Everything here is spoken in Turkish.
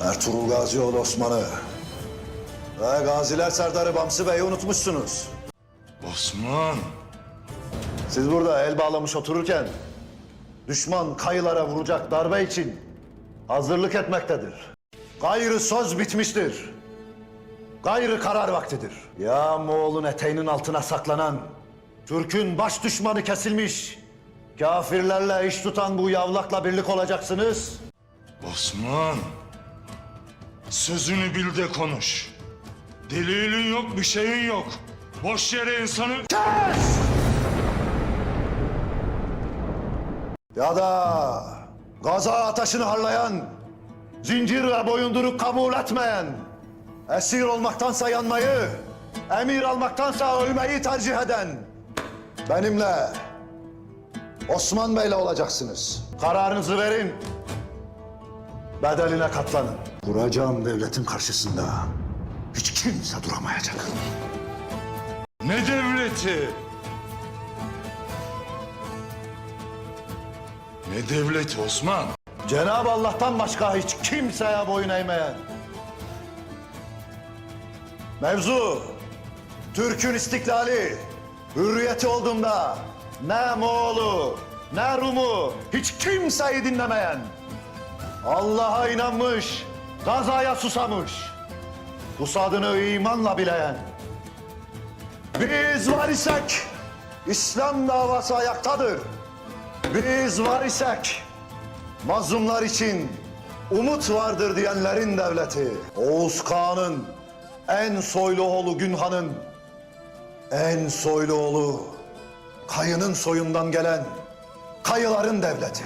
Ertuğrul Gazioğlu Osman'ı ve Gaziler Serdarı Bamsı Bey'i unutmuşsunuz. Osman. Siz burada el bağlamış otururken düşman kayılara vuracak darbe için hazırlık etmektedir. Gayrı söz bitmiştir. Gayrı karar vaktidir. Ya Moğol'un eteğinin altına saklanan, Türk'ün baş düşmanı kesilmiş, kafirlerle iş tutan bu yavlakla birlik olacaksınız. Osman. Sözünü bil de konuş. Delilin yok, bir şeyin yok. Boş yere insanı... Ya da gaza ateşini harlayan, zincir ve boyunduruk kabul etmeyen, esir olmaktansa yanmayı, emir almaktansa ölmeyi tercih eden benimle, Osman Bey'le olacaksınız. Kararınızı verin, bedeline katlanın. Kuracağım devletin karşısında hiç kimse duramayacak. Ne devleti? Ne devleti Osman? Cenab-ı Allah'tan başka hiç kimseye boyun eğmeyen. Mevzu, Türk'ün istiklali, hürriyeti olduğunda ne Moğol'u, ne Rum'u hiç kimseyi dinlemeyen. Allah'a inanmış, gazaya susamış, pusadını imanla bileyen. Biz var isek, İslam davası ayaktadır. Biz var isek, Mazlumlar için umut vardır diyenlerin devleti. Oğuz Kağan'ın en soylu oğlu Günhan'ın en soylu oğlu Kayı'nın soyundan gelen Kayıların devleti.